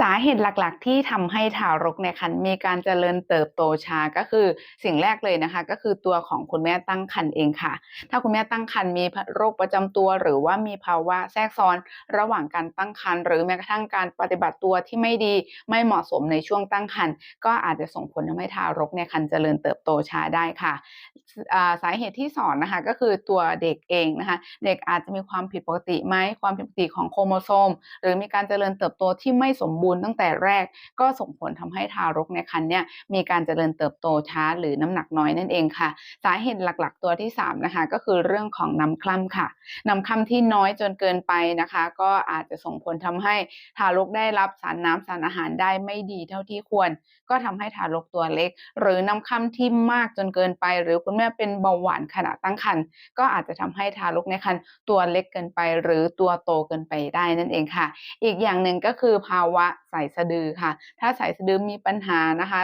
สาเหตุหลักๆ ที่ทำให้ทารกในครรภ์มีการเจริญเติบโตช้าก็คือสิ่งแรกเลยนะคะ ก็คือตัวของคุณแม่ตั้งครรภ์เองค่ะ ถ้าคุณแม่ตั้งครรภ์มีโรคประจำตัว หรือว่ามีภาวะแทรกซ้อนระหว่างการตั้งครรภ์หรือแม้กระทั่งการปฏิบัติตัวที่ไม่ดีไม่เหมาะสมในช่วงตั้งครรภ์ก็อาจจะส่งผลทำให้ทารกในครรภ์เจริญเติบโตช้าได้ค่ะสาเหตุที่สอนนะคะก็คือตัวเด็กเองนะคะเด็กอาจจะมีความผิดปกติไหมความผิดปกติของโครโมโซม หรือมีการเจริญเติบโตที่ไม่สมบูรณ์ตั้งแต่แรก ก็ส่งผลทำให้ทารกในครรภ์เนี่ยมีการเจริญเติบโตช้าหรือน้ำหนักน้อยนั่นเองค่ะ สาเหตุหลักๆ ตัวที่3นะคะก็คือเรื่องของน้ำคร่ำค่ะ น้ำคร่ำที่น้อยจนเกินไปนะคะ ก็อาจจะส่งผลทำให้ทารกได้รับสารน้ำสารอาหารได้ไม่ดีเท่าที่ควร ก็ทำให้ทารกตัวเล็ก หรือน้ำคร่ำที่มากจนเกินไป หรือคุณแม่เป็นเบาหวานขณะตั้งครรภ์ก็อาจจะทำให้ทารกในครรภ์ตัวเล็กเกินไป หรือตัวโตเกินไปได้นั่นเองค่ะ อีกอย่างหนึ่งก็คือภาวะสายสะดือค่ะ ถ้าสายสะดือมีปัญหานะคะ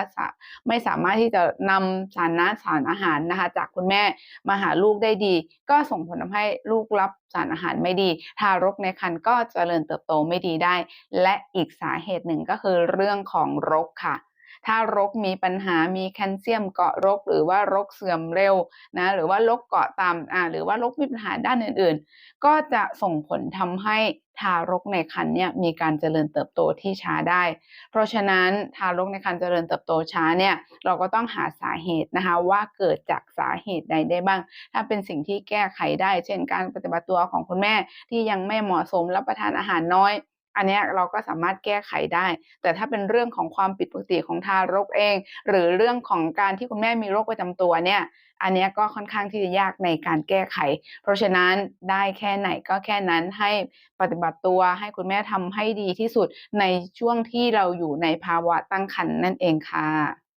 ไม่สามารถที่จะนำสารน้ำสารอาหารนะคะ จากคุณแม่มาหาลูกได้ดี ก็ส่งผลทำให้ลูกรับสารอาหารไม่ดี ทารกในครรภ์ก็จเจริญเติบโตไม่ดีได้ และอีกสาเหตุหนึ่งก็คือเรื่องของรกค่ะ ถ้ารกมีปัญหามีแคลเซียมเกาะรก หรือว่ารกเสื่อมเร็วนะหรือว่ารกเกาะต่ำอ่าหรือว่ารกมีปัญหาด้านอื่นๆ ก็จะส่งผลทำให้ทารกในครรภ์เนี่ยมีการเจริญเติบโตที่ช้าได้ เพราะฉะนั้นทารกในครรภ์เจริญเติบโตช้าเนี่ยเราก็ต้องหาสาเหตุนะคะว่าเกิดจากสาเหตุใดได้บ้าง ถ้าเป็นสิ่งที่แก้ไขได้ เช่น การปฏิบัติตัวของคุณแม่ที่ยังไม่เหมาะสมรับประทานอาหารน้อย อันนี้เราก็สามารถแก้ไขได้ แต่ถ้าเป็นเรื่องของความผิดปกติของทารกเอง หรือเรื่องของการที่คุณแม่มีโรคประจำตัวเนี่ยอันนี้ก็ค่อนข้างที่จะยากในการแก้ไข เพราะฉะนั้นได้แค่ไหนก็แค่นั้นให้ปฏิบัติตัวให้คุณแม่ทำให้ดีที่สุดในช่วงที่เราอยู่ในภาวะตั้งครรภ์นนั่นเองค่ะ